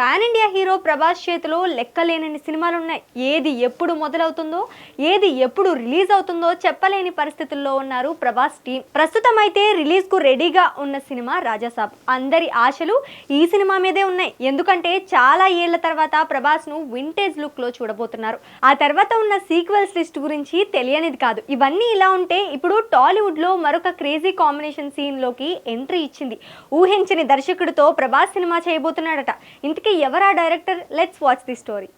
Pan India hero Prabhas చేతిలో లెక్కలేనన్ని సినిమాలు ఉన్నాయి ఏది ఎప్పుడు మొదలవుతుందో ఏది ఎప్పుడు రిలీజ్ అవుతుందో చెప్పలేని పరిస్థితుల్లో ఉన్నారు ప్రభాస్ టీం. ప్రస్తుతం అయితే రిలీజ్కు రెడీగా ఉన్న సినిమా రాజాసాబ్ అందరి ఆశలు ఈ సినిమా మీదే ఉన్నాయి. ఎందుకంటే చాలా ఏళ్ళ తర్వాత ప్రభాస్ను వింటేజ్ లుక్లో చూడబోతున్నారు. ఆ తర్వాత ఉన్న సీక్వెల్స్ లిస్ట్ గురించి తెలియనిది కాదు. ఇవన్నీ ఇలా ఉంటే ఇప్పుడు టాలీవుడ్లో మరొక క్రేజీ కాంబినేషన్ సీన్లోకి ఎంట్రీ ఇచ్చింది. ఊహించని దర్శకుడితో ప్రభాస్ సినిమా చేయబోతున్నాడట. ఇంతకీ ఎవరా director? Let's watch the story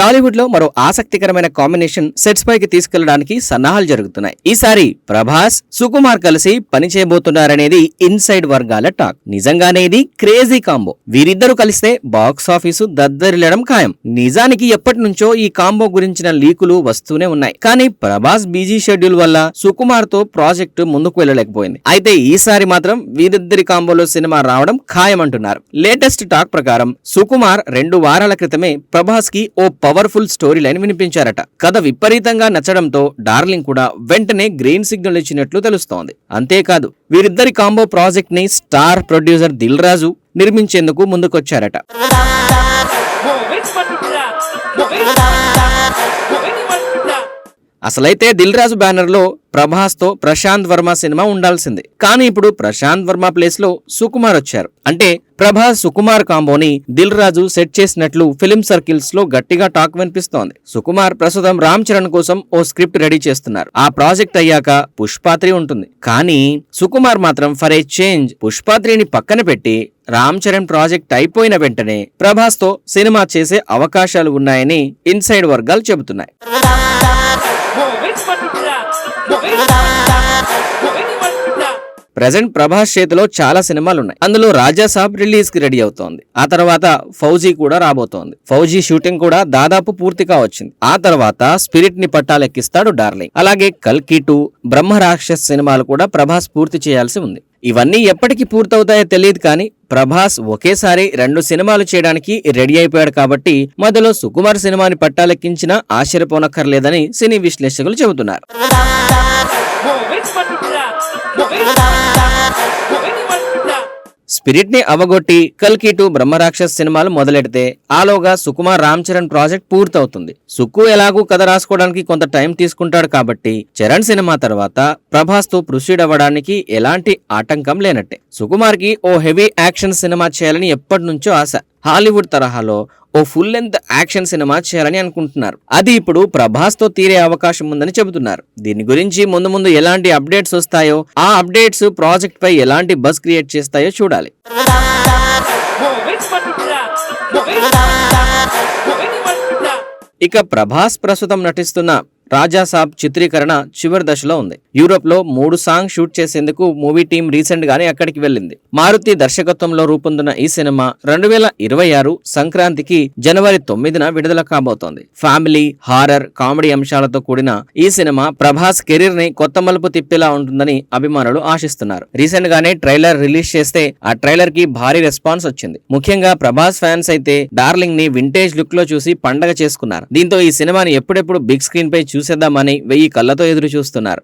టాలీవుడ్లో మరో ఆసక్తికరమైన కాంబినేషన్ సెట్స్ పైకి తీసుకెళ్ళడానికి సన్నాహాలు జరుగుతున్నాయి. ఈసారి ప్రభాస్ సుకుమార్ కలిసి పని చేయబోతున్నారనేది ఇన్సైడ్ వర్గాల టాక్. నిజంగానే ఇది క్రేజీ కాంబో. వీరిద్దరూ కలిస్తే బాక్స్ ఆఫీసు దద్దరిల్లడం ఖాయం. నిజానికి ఎప్పటి నుంచో ఈ కాంబో గురించిన లీకులు వస్తూనే ఉన్నాయి. కానీ ప్రభాస్ బిజీ షెడ్యూల్ వల్ల సుకుమార్తో ప్రాజెక్టు ముందుకు వెళ్ళలేకపోయింది. అయితే ఈసారి మాత్రం వీరిద్దరి కాంబోలో సినిమా రావడం ఖాయం అంటున్నారు లేటెస్ట్ టాక్ ప్రకారం సుకుమార్ రెండు వారాల క్రితమే ప్రభాస్కి ఓ పవర్ఫుల్ స్టోరీ లైన్ వినిపించారట. కథ విపరీతంగా నచ్చడంతో డార్లింగ్ కూడా వెంటనే గ్రీన్ సిగ్నల్ ఇచ్చినట్లు తెలుస్తోంది. అంతేకాదు వీరిద్దరి కాంబో ప్రాజెక్ట్ని స్టార్ ప్రొడ్యూసర్ దిల్ రాజు నిర్మించేందుకు ముందుకొచ్చారట. అసలైతే దిల్ రాజు బ్యానర్లో ప్రభాస్తో ప్రశాంత్ వర్మ సినిమా ఉండాల్సింది. కానీ ఇప్పుడు ప్రశాంత్ వర్మ ప్లేస్లో సుకుమార్ వచ్చారు. అంటే ప్రభాస్ సుకుమార్ కాంబోని దిల్ రాజు సెట్ చేసినట్లు ఫిలిం సర్కిల్స్లో గట్టిగా టాక్ వినిపిస్తోంది. సుకుమార్ ప్రస్తుతం రామ్ చరణ్ కోసం ఓ స్క్రిప్ట్ రెడీ చేస్తున్నారు. ఆ ప్రాజెక్ట్ అయ్యాక పుష్పాత్రి ఉంటుంది. కానీ సుకుమార్ మాత్రం ఫర్ ఏ చేంజ్ పుష్పాత్రిని పక్కన పెట్టి రామ్ చరణ్ ప్రాజెక్ట్ అయిపోయిన వెంటనే ప్రభాస్తో సినిమా చేసే అవకాశాలు ఉన్నాయని ఇన్సైడ్ వర్గాలు చెబుతున్నాయి. ప్రజెంట్ ప్రభాస్ చేతిలో చాలా సినిమాలు ఉన్నాయి అందులో రాజా సాబ్ రిలీజ్కి రెడీ అవుతోంది. ఆ తర్వాత ఫౌజీ కూడా రాబోతోంది. ఫౌజీ షూటింగ్ కూడా దాదాపు పూర్తిగా వచ్చింది ఆ తర్వాత స్పిరిట్ని పట్టాలెక్కిస్తాడు డార్లింగ్. అలాగే కల్కి టూ బ్రహ్మ రాక్షస్ సినిమాలు కూడా ప్రభాస్ పూర్తి చేయాల్సి ఉంది. ఇవన్నీ ఎప్పటికి పూర్తవుతాయో తెలియదు కానీ ప్రభాస్ ఒకేసారి రెండు సినిమాలు చేయడానికి రెడీ అయిపోయాడు కాబట్టి మధ్యలో సుకుమార్ సినిమాని పట్టాలెక్కించినా ఆశ్చర్యపోనక్కర్లేదని సినీ విశ్లేషకులు చెబుతున్నారు. స్పిరిట్ని అవగొట్టి కల్కి టు బ్రహ్మరాక్షస్ సినిమాలు మొదలెడితే ఆలోగా సుకుమార్ రామ్ చరణ్ ప్రాజెక్ట్ పూర్తవుతుంది. సుక్కు ఎలాగూ కథ రాసుకోవడానికి కొంత టైం తీసుకుంటాడు కాబట్టి చరణ్ సినిమా తర్వాత ప్రభాస్తో ప్రొసీడ్ అవ్వడానికి ఎలాంటి ఆటంకం లేనట్టే. సుకుమార్కి ఓ హెవీ యాక్షన్ సినిమా చేయాలని ఎప్పటి నుంచో ఆశ. హాలీవుడ్ తరహాలో ఓ ఫుల్ లెంత్ యాక్షన్ సినిమా చేయాలని అనుకుంటున్నారు. అది ఇప్పుడు ప్రభాస్తో తీరే అవకాశం ఉందని చెబుతున్నారు. దీని గురించి ముందు ముందు ఎలాంటి అప్డేట్స్ వస్తాయో ఆ అప్డేట్స్ ప్రాజెక్ట్ పై ఎలాంటి బస్ క్రియేట్ చేస్తాయో చూడాలి. ఇక ప్రభాస్ ప్రస్తుతం నటిస్తున్న రాజా సాబ్ చిత్రీకరణ చివరి దశలో ఉంది. యూరోప్లో మూడు సాంగ్ షూట్ చేసేందుకు మూవీ టీం రీసెంట్ గానే అక్కడికి వెళ్ళింది. మారుతి దర్శకత్వంలో రూపొందిన ఈ సినిమా రెండు వేల ఇరవై ఆరు సంక్రాంతికి జనవరి తొమ్మిదిన విడుదల కాబోతోంది. ఫ్యామిలీ హారర్ కామెడీ అంశాలతో కూడిన ఈ సినిమా ప్రభాస్ కెరీర్ని కొత్త మలుపు తిప్పేలా ఉంటుందని అభిమానులు ఆశిస్తున్నారు. రీసెంట్ గానే ట్రైలర్ రిలీజ్ చేస్తే ఆ ట్రైలర్కి భారీ రెస్పాన్స్ వచ్చింది. ముఖ్యంగా ప్రభాస్ ఫ్యాన్స్ అయితే డార్లింగ్ని వింటేజ్ లుక్లో చూసి పండగ చేసుకున్నారు. దీంతో ఈ సినిమాని ఎప్పుడెప్పుడు బిగ్ స్క్రీన్ పై చూసేద్దామని వెయ్యి కళ్ళతో ఎదురు చూస్తున్నారు